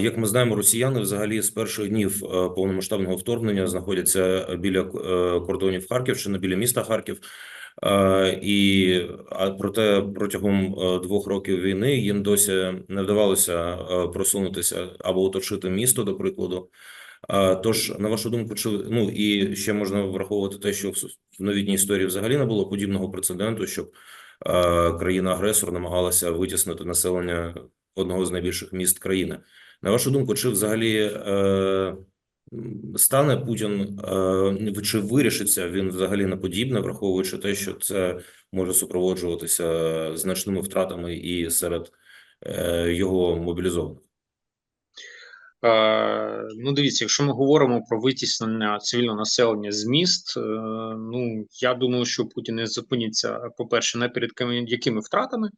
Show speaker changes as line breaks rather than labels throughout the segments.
Як ми знаємо, росіяни взагалі з перших днів е, повномасштабного вторгнення знаходяться біля е, кордонів Харківщини, біля міста Харків. І проте протягом е, двох років війни їм досі не вдавалося просунутися або оточити місто, до прикладу. Тож, на вашу думку, чи ну і ще можна враховувати те, що в новітній історії взагалі не було подібного прецеденту, щоб країна-агресор намагалася витіснити населення одного з найбільших міст країни. На вашу думку, чи взагалі е, стане Путін, е, чи вирішиться він взагалі на подібне, враховуючи те, що це може супроводжуватися значними втратами і серед е, його мобілізованих?
Е, Ну, дивіться, якщо ми говоримо про витіснення цивільного населення з міст, е, ну я думаю, що Путін не зупиниться, по-перше, не перед ким- якими втратами.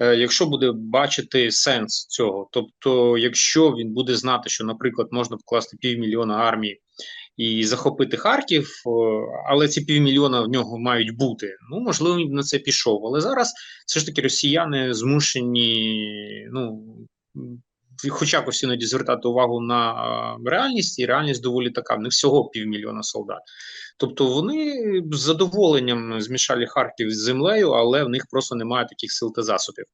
Е, Якщо буде бачити сенс цього, тобто, якщо він буде знати, що, наприклад, можна вкласти півмільйона армії і захопити Харків, е, але ці півмільйона в нього мають бути. Ну можливо, він на це пішов. Але зараз все ж таки росіяни змушені, ну м, хоч якось іноді звертати увагу на реальність, і реальність доволі така: них всього півмільйона солдат. Тобто вони з задоволенням змішали Харків з землею, але в них просто немає таких сил та засобів.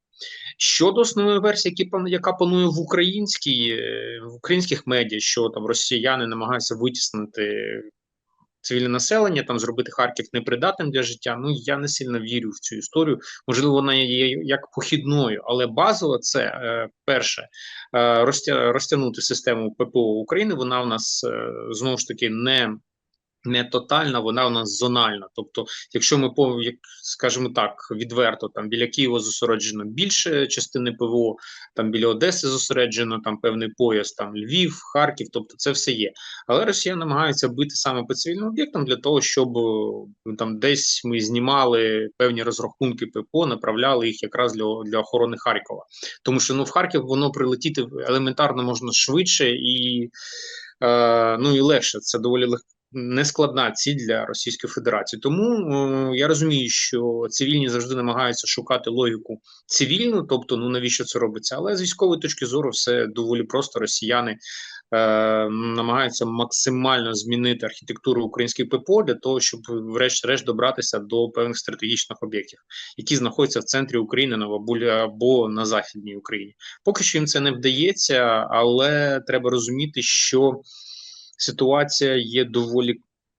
Щодо основної версії, яка панує в українській е, в українських медіа, що там росіяни намагаються витіснити цивільне населення, там зробити Харків непридатним для життя. Ну я не сильно вірю в цю історію. Можливо, вона є як похідною, але базово це е, перше е, розтя, розтягнути систему ППО України. Вона в нас е, знову ж таки не не тотальна, вона у нас зональна. Тобто, якщо ми як скажімо так, відверто там біля Києва зосереджено більше частини ПВО, там біля Одеси зосереджено там певний пояс, там Львів, Харків, тобто це все є. Але Росія намагається бити саме по цивільним об'єктам для того, щоб е, там десь ми знімали певні розрахунки ППО, направляли їх якраз для, для охорони Харкова. Тому що ну в Харків воно прилетіти елементарно можна швидше і. Е, ну і легше це доволі легко нескладна ціль для Російської Федерації. Тому е, я розумію, що цивільні завжди намагаються шукати логіку цивільну, тобто, ну навіщо це робиться? Але з військової точки зору все доволі просто. Росіяни е, намагаються максимально змінити архітектуру українських ППО для того, щоб, врешті-решт, добратися до певних стратегічних об'єктів, які знаходяться в центрі України на Бабулі або на західній Україні. Поки що їм це не вдається, але треба розуміти, що ситуація є доволі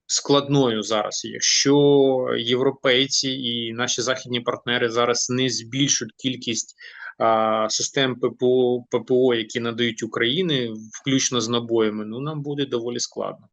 складною зараз. Якщо європейці і наші західні партнери зараз не збільшують кількість а, систем ППО, ППО, які надають Україні, включно з набоями, ну нам буде доволі складно.